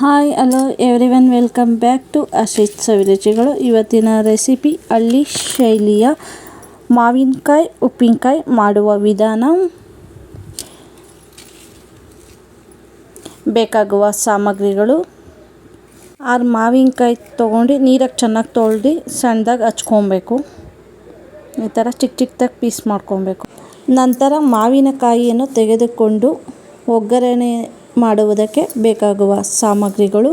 Hi hello everyone welcome back to Ashith ಸವಿರುಚಿಗಳು ಇವತ್ತಿನ recipe ಹಳ್ಳಿ ಶೈಲಿಯ ಮಾವಿನಕಾಯಿ ಉಪ್ಪಿನಕಾಯಿ ಮಾಡುವ ವಿಧಾನ. ಬೇಕಾಗುವ ಸಾಮಗ್ರಿಗಳು. ಆರು ಮಾವಿನಕಾಯಿ ತೊಗೊಂಡು ನೀರಾಗಿ ಚೆನ್ನಾಗಿ ತೊಳ್ದು ಸಣ್ಣದಾಗಿ ಹಚ್ಕೊಬೇಕು. ಈ ಥರ ಚಿಕ್ಕ ಚಿಕ್ಕದಾಗಿ ಪೀಸ್ ಮಾಡ್ಕೊಬೇಕು. ನಂತರ ಮಾವಿನಕಾಯಿಯನ್ನು ತೆಗೆದುಕೊಂಡು ಒಗ್ಗರಣೆ ಮಾಡುವುದಕ್ಕೆ ಬೇಕಾಗುವ ಸಾಮಗ್ರಿಗಳು.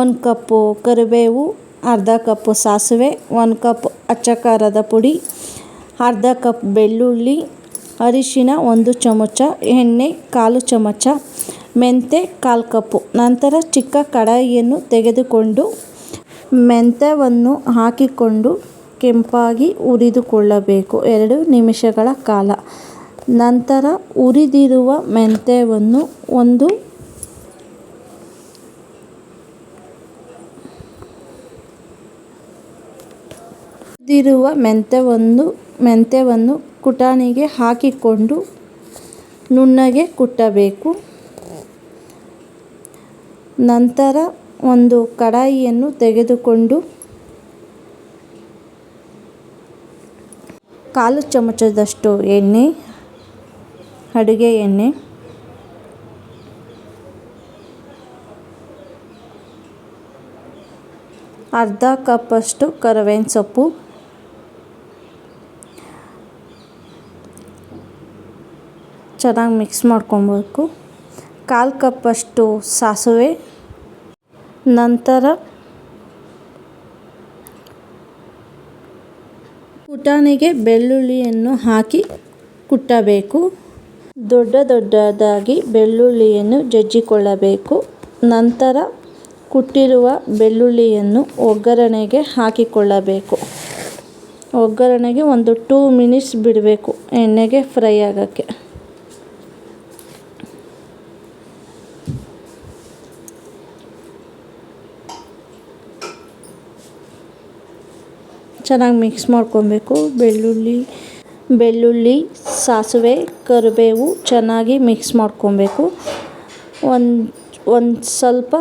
ಒಂದು ಕಪ್ಪು ಕರಿಬೇವು, ಅರ್ಧ ಕಪ್ಪು ಸಾಸಿವೆ, ಒಂದು ಕಪ್ ಅಚ್ಚಕಾರದ ಪುಡಿ, ಅರ್ಧ ಕಪ್ ಬೆಳ್ಳುಳ್ಳಿ, ಅರಿಶಿನ, ಒಂದು ಚಮಚ ಎಣ್ಣೆ, ಕಾಲು ಚಮಚ ಮೆಂತೆ, ಕಾಲು ಕಪ್ಪು. ನಂತರ ಚಿಕ್ಕ ಕಡಾಯಿಯನ್ನು ತೆಗೆದುಕೊಂಡು ಮೆಂತ್ಯವನ್ನು ಹಾಕಿಕೊಂಡು ಕೆಂಪಾಗಿ ಹುರಿದುಕೊಳ್ಳಬೇಕು ಎರಡು ನಿಮಿಷಗಳ ಕಾಲ. ನಂತರ ಹುರಿದಿರುವ ಮೆಂತ್ಯವನ್ನು ಒಂದು ಹುರಿದಿರುವ ಮೆಂತ್ಯವನ್ನು ಮೆಂತ್ಯವನ್ನು ಕುಟಾಣಿಗೆ ಹಾಕಿಕೊಂಡು ನುಣ್ಣಗೆ ಕುಟ್ಟಬೇಕು. ನಂತರ ಒಂದು ಕಡಾಯಿಯನ್ನು ತೆಗೆದುಕೊಂಡು ಕಾಲು ಚಮಚದಷ್ಟು ಎಣ್ಣೆ, ಅಡುಗೆ ಎಣ್ಣೆ, ಅರ್ಧ ಕಪ್ಪಷ್ಟು ಕರಿಬೇವಿನ ಸೊಪ್ಪು, ಚೆನ್ನಾಗಿ ಮಿಕ್ಸ್ ಮಾಡ್ಕೊಬೇಕು. ಕಾಲು ಕಪ್ಪಷ್ಟು ಸಾಸಿವೆ, ನಂತರ ಪುಟಾಣಿಗೆ ಬೆಳ್ಳುಳ್ಳಿಯನ್ನು ಹಾಕಿ ಕುಟ್ಟಬೇಕು. ದೊಡ್ಡ ದೊಡ್ಡದಾಗಿ ಬೆಳ್ಳುಳ್ಳಿಯನ್ನು ಜಜ್ಜಿಕೊಳ್ಳಬೇಕು. ನಂತರ ಕುಟ್ಟಿರುವ ಬೆಳ್ಳುಳ್ಳಿಯನ್ನು ಒಗ್ಗರಣೆಗೆ ಹಾಕಿಕೊಳ್ಳಬೇಕು. ಒಗ್ಗರಣೆಗೆ ಒಂದು ಟೂ ಮಿನಿಟ್ಸ್ ಬಿಡಬೇಕು ಎಣ್ಣೆಗೆ ಫ್ರೈ ಆಗೋಕ್ಕೆ. ಚೆನ್ನಾಗಿ ಮಿಕ್ಸ್ ಮಾಡ್ಕೊಬೇಕು. ಬೆಳ್ಳುಳ್ಳಿ ಬೆಳ್ಳುಳ್ಳಿ, ಸಾಸಿವೆ, ಕರಿಬೇವು ಚೆನ್ನಾಗಿ ಮಿಕ್ಸ್ ಮಾಡ್ಕೊಬೇಕು. ಒಂದು ಒಂದು ಸ್ವಲ್ಪ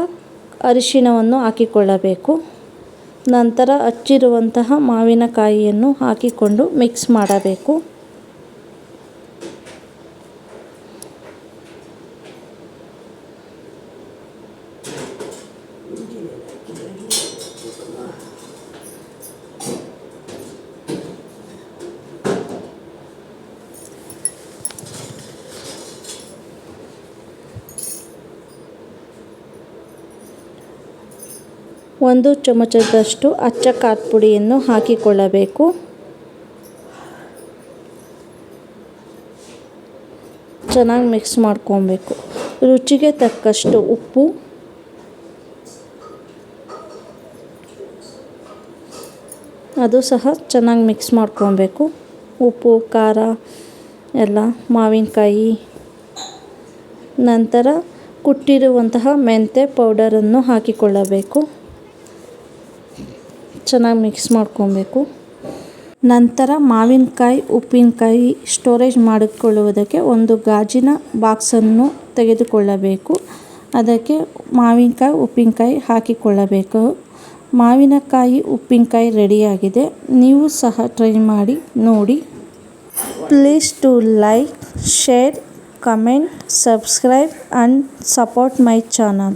ಅರಿಶಿಣವನ್ನು ಹಾಕಿಕೊಳ್ಳಬೇಕು. ನಂತರ ಹಚ್ಚಿರುವಂತಹ ಮಾವಿನಕಾಯಿಯನ್ನು ಹಾಕಿಕೊಂಡು ಮಿಕ್ಸ್ ಮಾಡಬೇಕು. ಒಂದು ಚಮಚದಷ್ಟು ಅಚ್ಚ ಖಾರದ ಪುಡಿಯನ್ನು ಹಾಕಿಕೊಳ್ಳಬೇಕು. ಚೆನ್ನಾಗಿ ಮಿಕ್ಸ್ ಮಾಡ್ಕೊಬೇಕು. ರುಚಿಗೆ ತಕ್ಕಷ್ಟು ಉಪ್ಪು. ಅದು ಸಹ ಚೆನ್ನಾಗಿ ಮಿಕ್ಸ್ ಮಾಡ್ಕೊಬೇಕು. ಉಪ್ಪು, ಖಾರ, ಎಲ್ಲ ಮಾವಿನಕಾಯಿ. ನಂತರ ಕುಟ್ಟಿರುವಂತಹ ಮೆಂತ್ಯ ಪೌಡರನ್ನು ಹಾಕಿಕೊಳ್ಳಬೇಕು. ಚೆನ್ನಾಗಿ ಮಿಕ್ಸ್ ಮಾಡ್ಕೊಬೇಕು. ನಂತರ ಮಾವಿನಕಾಯಿ, ಉಪ್ಪಿನಕಾಯಿ ಸ್ಟೋರೇಜ್ ಮಾಡಿಕೊಳ್ಳುವುದಕ್ಕೆ ಒಂದು ಗಾಜಿನ ಬಾಕ್ಸನ್ನು ತೆಗೆದುಕೊಳ್ಳಬೇಕು. ಅದಕ್ಕೆ ಮಾವಿನಕಾಯಿ, ಉಪ್ಪಿನಕಾಯಿ ಹಾಕಿಕೊಳ್ಳಬೇಕು. ಮಾವಿನಕಾಯಿ, ಉಪ್ಪಿನಕಾಯಿ ರೆಡಿಯಾಗಿದೆ. ನೀವು ಸಹ ಟ್ರೈ ಮಾಡಿ ನೋಡಿ. Please to like share comment subscribe and support my channel